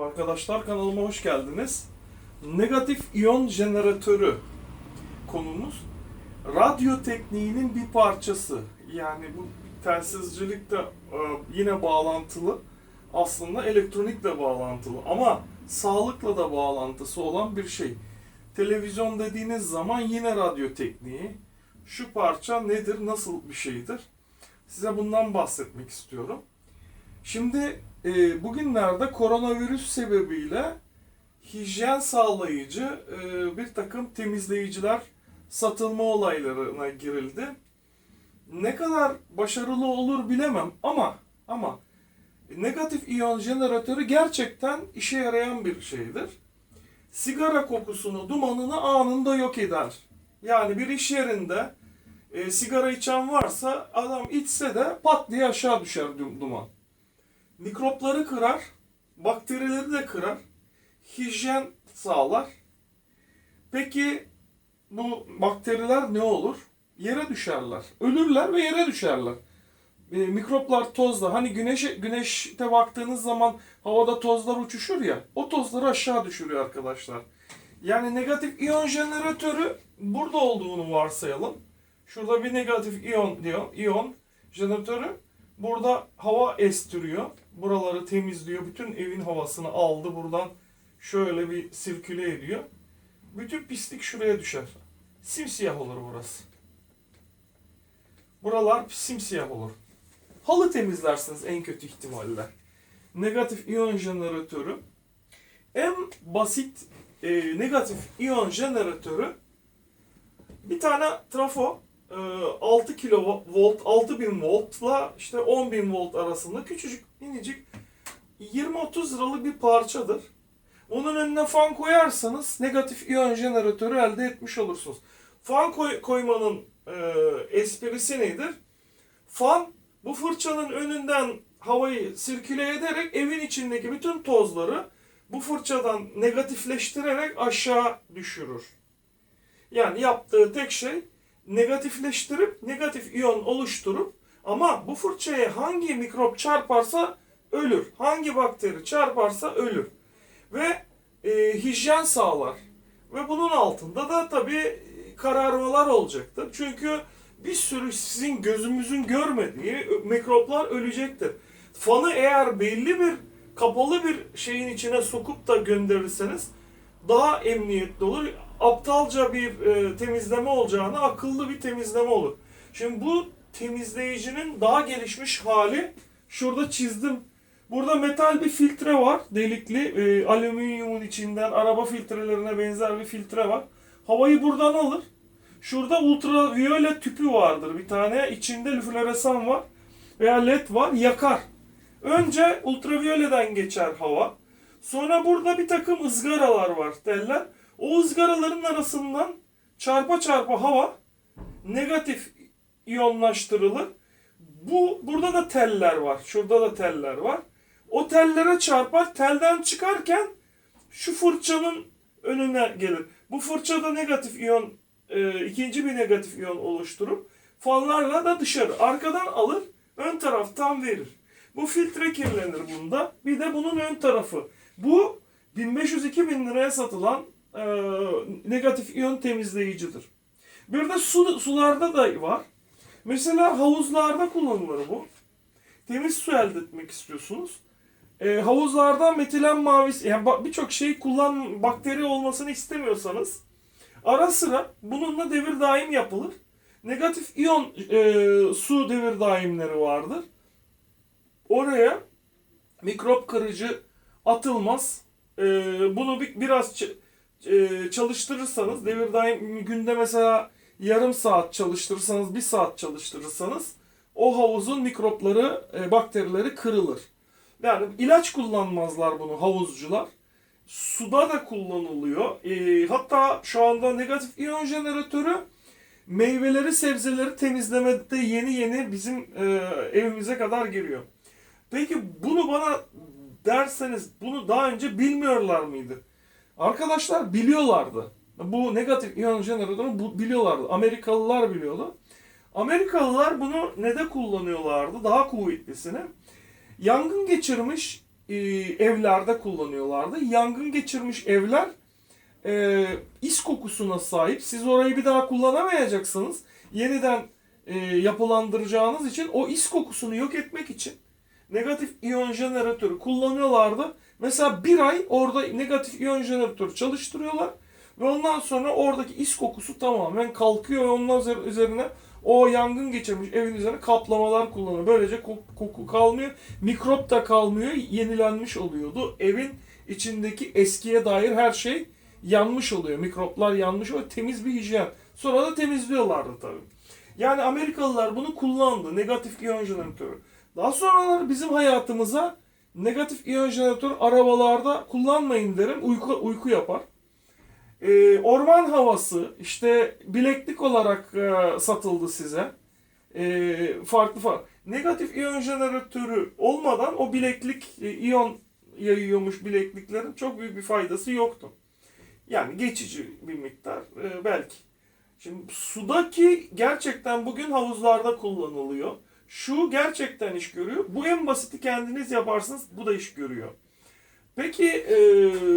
Arkadaşlar kanalıma hoş geldiniz. Negatif iyon jeneratörü konumuz. Radyo tekniğinin bir parçası. Yani bu telsizcilik de e, yine bağlantılı. Aslında elektronikle bağlantılı ama sağlıkla da bağlantısı olan bir şey. Televizyon dediğiniz zaman yine radyo tekniği. Şu parça nedir, nasıl bir şeydir? Size bundan bahsetmek istiyorum. Şimdi e, bugünlerde koronavirüs sebebiyle hijyen sağlayıcı e, bir takım temizleyiciler satılma olaylarına girildi. Ne kadar başarılı olur bilemem ama ama negatif iyon jeneratörü gerçekten işe yarayan bir şeydir. Sigara kokusunu, dumanını anında yok eder. Yani bir iş yerinde e, sigara içen varsa adam içse de pat diye aşağı düşer dum- duman mikropları kırar, bakterileri de kırar, hijyen sağlar. Peki bu bakteriler ne olur? Yere düşerler. Ölürler ve yere düşerler. E, mikroplar tozla. Hani güneşe güneşte baktığınız zaman havada tozlar uçuşur ya. O tozları aşağı düşürüyor arkadaşlar. Yani negatif iyon jeneratörü burada olduğunu varsayalım. Şurada bir negatif iyon diyor. İyon jeneratörü Burada hava estiriyor. Buraları temizliyor. Bütün evin havasını aldı. Buradan şöyle bir sirküle ediyor. Bütün pislik şuraya düşer. Simsiyah olur burası. Buralar simsiyah olur. Halı temizlersiniz en kötü ihtimalle. Negatif iyon jeneratörü. En basit e, negatif iyon jeneratörü bir tane trafo e, 6 kilovolt 6000 voltla işte 10.000 volt arasında küçücük minicik 20-30 liralık bir parçadır. Onun önüne fan koyarsanız negatif iyon jeneratörü elde etmiş olursunuz. Fan koy- koymanın e, esprisi nedir? Fan bu fırçanın önünden havayı sirküle ederek evin içindeki bütün tozları bu fırçadan negatifleştirerek aşağı düşürür. Yani yaptığı tek şey negatifleştirip negatif iyon oluşturup ama bu fırçaya hangi mikrop çarparsa ölür. Hangi bakteri çarparsa ölür. Ve e, hijyen sağlar. Ve bunun altında da tabii kararmalar olacaktır. Çünkü bir sürü sizin gözümüzün görmediği mikroplar ölecektir. Fanı eğer belli bir kapalı bir şeyin içine sokup da gönderirseniz daha emniyetli olur. Aptalca bir e, temizleme olacağına akıllı bir temizleme olur. Şimdi bu temizleyicinin daha gelişmiş hali şurada çizdim. Burada metal bir filtre var. Delikli. E, alüminyumun içinden araba filtrelerine benzer bir filtre var. Havayı buradan alır. Şurada ultraviyole tüpü vardır bir tane. İçinde floresan var veya led var. Yakar. Önce ultraviyoleden geçer hava. Sonra burada bir takım ızgaralar var teller. O ızgaraların arasından çarpa çarpa hava negatif iyonlaştırılır. Bu burada da teller var. Şurada da teller var. O tellere çarpar. Telden çıkarken şu fırçanın önüne gelir. Bu fırçada negatif iyon e, ikinci bir negatif iyon oluşturup fanlarla da dışarı arkadan alır ön taraftan verir. Bu filtre kirlenir bunda. Bir de bunun ön tarafı. Bu 1500-2000 liraya satılan e, negatif iyon temizleyicidir. Bir de su, sularda da var. Mesela havuzlarda kullanılır bu. Temiz su elde etmek istiyorsunuz. E, havuzlardan metilen mavisi, yani birçok şey kullan bakteri olmasını istemiyorsanız ara sıra bununla devir daim yapılır. Negatif iyon e, su devir daimleri vardır. Oraya mikrop kırıcı atılmaz. E, bunu bir, biraz e, çalıştırırsanız devir daim günde mesela yarım saat çalıştırırsanız bir saat çalıştırırsanız o havuzun mikropları e, bakterileri kırılır. Yani ilaç kullanmazlar bunu havuzcular. Suda da kullanılıyor. E, hatta şu anda negatif iyon jeneratörü meyveleri sebzeleri temizlemede yeni yeni bizim e, evimize kadar giriyor. Peki bunu bana derseniz bunu daha önce bilmiyorlar mıydı? Arkadaşlar biliyorlardı. Bu negatif iyon jeneratörünü bu biliyorlardı. Amerikalılar biliyordu. Amerikalılar bunu ne de kullanıyorlardı? Daha kuvvetlisini. Yangın geçirmiş e, evlerde kullanıyorlardı. Yangın geçirmiş evler e, is kokusuna sahip. Siz orayı bir daha kullanamayacaksınız. Yeniden e, yapılandıracağınız için o is kokusunu yok etmek için negatif iyon jeneratörü kullanıyorlardı. Mesela bir ay orada negatif iyon jeneratörü çalıştırıyorlar ve ondan sonra oradaki is kokusu tamamen kalkıyor ve ondan üzeri- üzerine o yangın geçirmiş evin üzerine kaplamalar kullanıyor. Böylece koku, kalmıyor, mikrop da kalmıyor, yenilenmiş oluyordu. Evin içindeki eskiye dair her şey yanmış oluyor. Mikroplar yanmış oluyor. Temiz bir hijyen. Sonra da temizliyorlardı tabii. Yani Amerikalılar bunu kullandı. Negatif iyon jeneratörü. Daha sonraları bizim hayatımıza negatif iyon jeneratörü arabalarda kullanmayın derim. Uyku, uyku yapar. Ee, orman havası işte bileklik olarak e, satıldı size. Ee, farklı farklı. Negatif iyon jeneratörü olmadan o bileklik e, iyon yayıyormuş bilekliklerin çok büyük bir faydası yoktu. Yani geçici bir miktar e, belki. Şimdi sudaki gerçekten bugün havuzlarda kullanılıyor. Şu gerçekten iş görüyor. Bu en basiti kendiniz yaparsınız. Bu da iş görüyor. Peki e,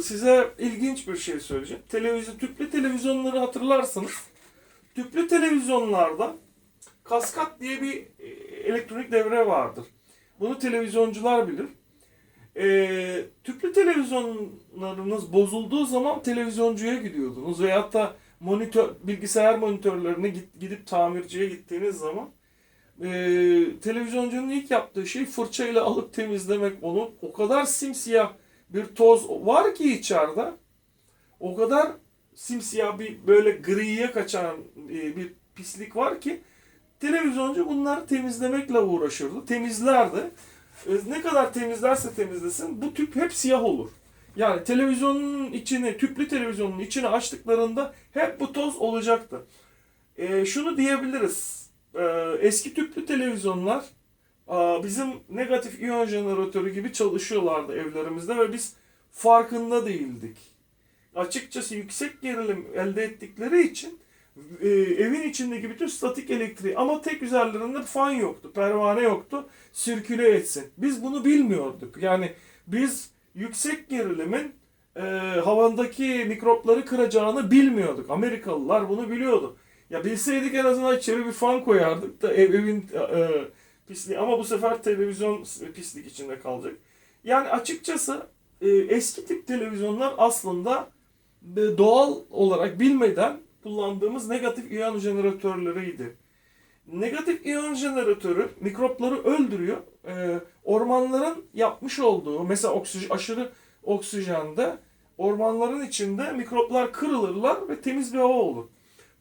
size ilginç bir şey söyleyeceğim. Televizyon, tüplü televizyonları hatırlarsınız. Tüplü televizyonlarda kaskat diye bir e, elektronik devre vardır. Bunu televizyoncular bilir. E, tüplü televizyonlarınız bozulduğu zaman televizyoncuya gidiyordunuz veyahut da monitör bilgisayar monitörlerine gidip tamirciye gittiğiniz zaman e, televizyoncunun ilk yaptığı şey fırçayla alıp temizlemek onu. O kadar simsiyah bir toz var ki içeride. O kadar simsiyah bir böyle griye kaçan e, bir pislik var ki televizyoncu bunları temizlemekle uğraşırdı. Temizlerdi. E, ne kadar temizlerse temizlesin bu tüp hep siyah olur. Yani televizyonun içini, tüplü televizyonun içini açtıklarında hep bu toz olacaktı. E, şunu diyebiliriz. E, eski tüplü televizyonlar e, bizim negatif iyon jeneratörü gibi çalışıyorlardı evlerimizde ve biz farkında değildik. Açıkçası yüksek gerilim elde ettikleri için e, evin içindeki bütün statik elektriği ama tek üzerlerinde fan yoktu, pervane yoktu, sirküle etsin. Biz bunu bilmiyorduk. Yani biz yüksek gerilimin e, havandaki mikropları kıracağını bilmiyorduk. Amerikalılar bunu biliyordu. Ya bilseydik en azından içeri bir fan koyardık da ev, evin e, pisliği ama bu sefer televizyon pislik içinde kalacak. Yani açıkçası e, eski tip televizyonlar aslında e, doğal olarak bilmeden kullandığımız negatif iyon jeneratörleriydi. Negatif iyon jeneratörü mikropları öldürüyor. E, ormanların yapmış olduğu mesela oksijen, aşırı oksijende ormanların içinde mikroplar kırılırlar ve temiz bir hava olur.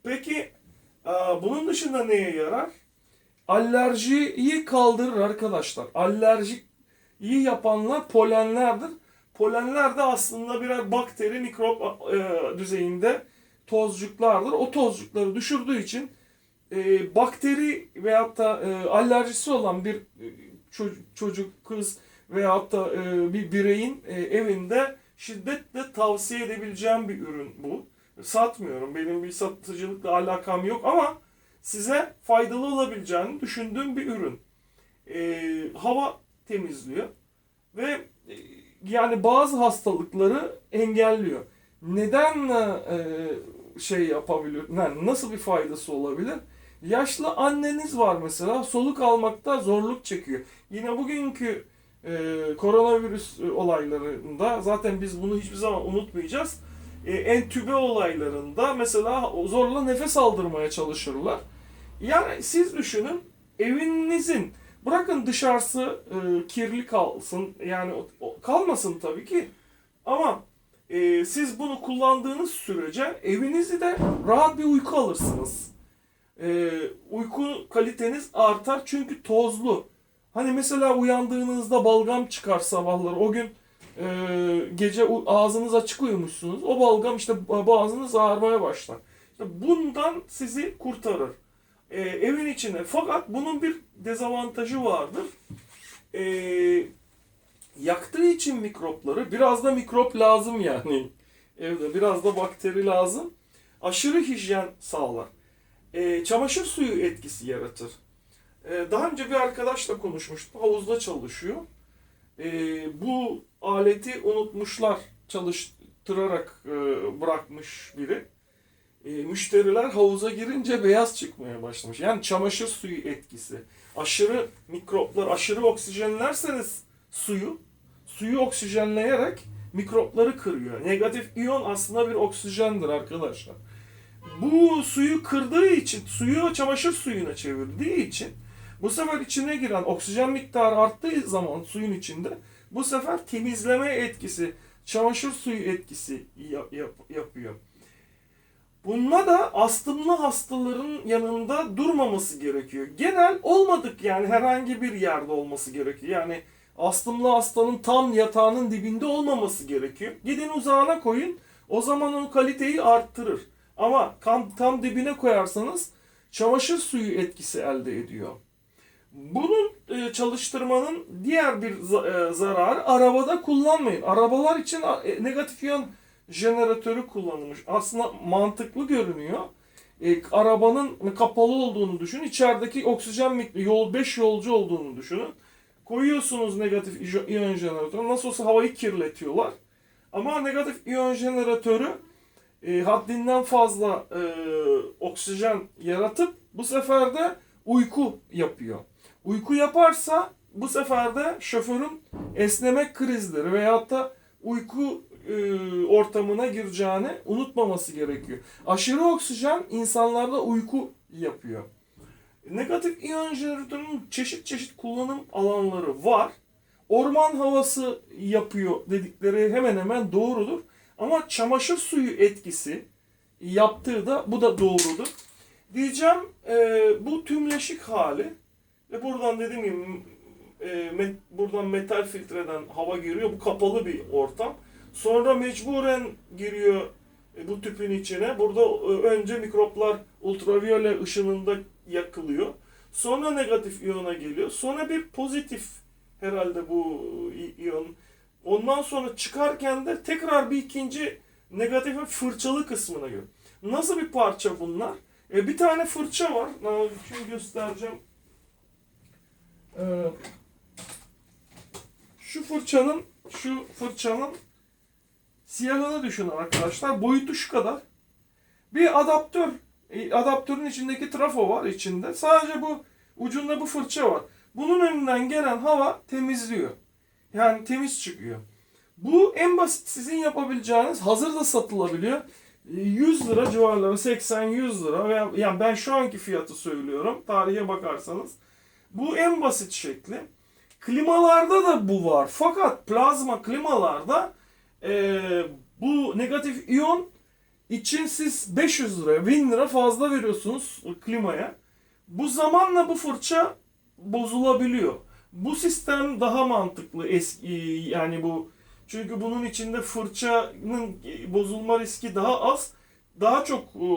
Peki e, bunun dışında neye yarar? Alerjiyi kaldırır arkadaşlar. Alerjiyi yapanlar polenlerdir. Polenler de aslında birer bakteri, mikrop e, düzeyinde tozcuklardır. O tozcukları düşürdüğü için e, bakteri veyahut da e, alerjisi olan bir çocuk, kız veyahut da bir bireyin evinde şiddetle tavsiye edebileceğim bir ürün bu. Satmıyorum. Benim bir satıcılıkla alakam yok ama size faydalı olabileceğini düşündüğüm bir ürün. E, hava temizliyor ve e, yani bazı hastalıkları engelliyor. Neden e, şey yapabiliyor? Yani nasıl bir faydası olabilir? Yaşlı anneniz var mesela soluk almakta zorluk çekiyor. Yine bugünkü e, koronavirüs olaylarında zaten biz bunu hiçbir zaman unutmayacağız. E, entübe olaylarında mesela zorla nefes aldırmaya çalışırlar. Yani siz düşünün evinizin bırakın dışarısı e, kirli kalsın yani o- kalmasın tabii ki ama e, siz bunu kullandığınız sürece evinizi de rahat bir uyku alırsınız. E, uyku kaliteniz artar çünkü tozlu. Hani mesela uyandığınızda balgam çıkar sabahları o gün e, gece ağzınız açık uyumuşsunuz. O balgam işte boğazınız ağrımaya başlar. İşte bundan sizi kurtarır. E, evin içinde. Fakat bunun bir dezavantajı vardır. E, yaktığı için mikropları biraz da mikrop lazım yani. Evde biraz da bakteri lazım. Aşırı hijyen sağlar. E, çamaşır suyu etkisi yaratır. E, daha önce bir arkadaşla konuşmuştum. Havuzda çalışıyor. E, bu aleti unutmuşlar çalıştırarak e, bırakmış biri. E, müşteriler havuza girince beyaz çıkmaya başlamış. Yani çamaşır suyu etkisi. Aşırı mikroplar, aşırı oksijenlerseniz suyu, suyu oksijenleyerek mikropları kırıyor. Negatif iyon aslında bir oksijendir arkadaşlar. Bu suyu kırdığı için, suyu çamaşır suyuna çevirdiği için bu sefer içine giren oksijen miktarı arttığı zaman suyun içinde bu sefer temizleme etkisi, çamaşır suyu etkisi yap- yap- yapıyor. Bununla da astımlı hastaların yanında durmaması gerekiyor. Genel olmadık yani herhangi bir yerde olması gerekiyor. Yani astımlı hastanın tam yatağının dibinde olmaması gerekiyor. Gidin uzağına koyun. O zaman o kaliteyi arttırır. Ama tam, tam dibine koyarsanız çamaşır suyu etkisi elde ediyor. Bunun e, çalıştırmanın diğer bir za- e, zararı arabada kullanmayın. Arabalar için e, negatif iyon jeneratörü kullanılmış. Aslında mantıklı görünüyor. E, arabanın kapalı olduğunu düşünün. İçerideki oksijen miktarı yol 5 yolcu olduğunu düşünün. Koyuyorsunuz negatif iyon jeneratörü. Nasıl olsa havayı kirletiyorlar. Ama negatif iyon jeneratörü e, haddinden fazla e, oksijen yaratıp bu sefer de uyku yapıyor. Uyku yaparsa bu sefer de şoförün esnemek krizleri veyahut da uyku e, ortamına gireceğini unutmaması gerekiyor. Aşırı oksijen insanlarda uyku yapıyor. Negatif iyon jeneratörünün çeşit çeşit kullanım alanları var. Orman havası yapıyor dedikleri hemen hemen doğrudur. Ama çamaşır suyu etkisi yaptığı da bu da doğrudur. Diyeceğim e, bu tümleşik hali ve buradan dediğim gibi e, met- buradan metal filtreden hava giriyor. Bu kapalı bir ortam. Sonra mecburen giriyor e, bu tüpün içine. Burada e, önce mikroplar ultraviyole ışınında yakılıyor. Sonra negatif iyona geliyor. Sonra bir pozitif herhalde bu i- iyon. Ondan sonra çıkarken de tekrar bir ikinci negatifin fırçalı kısmına geliyor. Nasıl bir parça bunlar? E, bir tane fırça var. Şimdi göstereceğim. Ee, şu fırçanın şu fırçanın siyahını düşünün arkadaşlar. Boyutu şu kadar. Bir adaptör. e, Adaptörün içindeki trafo var içinde. Sadece bu ucunda bu fırça var. Bunun önünden gelen hava temizliyor. Yani temiz çıkıyor. Bu en basit sizin yapabileceğiniz hazır da satılabiliyor. 100 lira civarları 80-100 lira veya yani ben şu anki fiyatı söylüyorum. Tarihe bakarsanız. Bu en basit şekli. Klimalarda da bu var. Fakat plazma klimalarda eee, bu negatif iyon için siz 500 lira, 1000 lira fazla veriyorsunuz klimaya. Bu zamanla bu fırça bozulabiliyor. Bu sistem daha mantıklı eski yani bu çünkü bunun içinde fırçanın bozulma riski daha az. Daha çok e,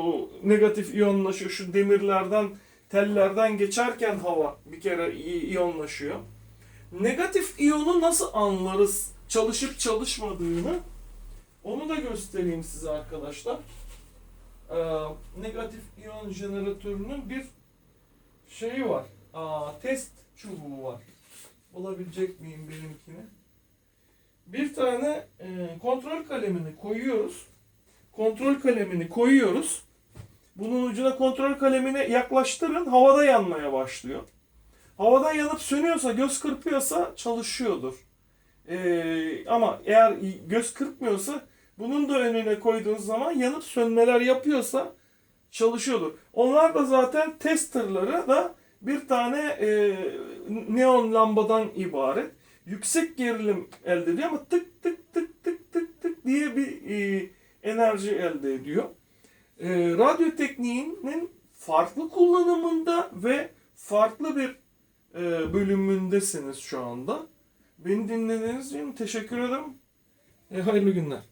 negatif iyonlaşıyor. Şu demirlerden, tellerden geçerken hava bir kere iyonlaşıyor. Negatif iyonu nasıl anlarız çalışıp çalışmadığını? Onu da göstereyim size arkadaşlar. Ee, negatif iyon jeneratörünün bir şeyi var. Aa, test çubuğu var. Bulabilecek miyim benimkini? Bir tane e, kontrol kalemini koyuyoruz. Kontrol kalemini koyuyoruz. Bunun ucuna kontrol kalemini yaklaştırın. Havada yanmaya başlıyor. Havada yanıp sönüyorsa, göz kırpıyorsa çalışıyordur. E, ama eğer göz kırpmıyorsa bunun da önüne koyduğunuz zaman yanıp sönmeler yapıyorsa çalışıyordur. Onlar da zaten testerları da bir tane e, neon lambadan ibaret. Yüksek gerilim elde ediyor ama tık tık tık tık tık tık diye bir e, enerji elde ediyor. E, radyo tekniğinin farklı kullanımında ve farklı bir e, bölümündesiniz şu anda. Beni dinlediğiniz için teşekkür ederim. E, hayırlı günler.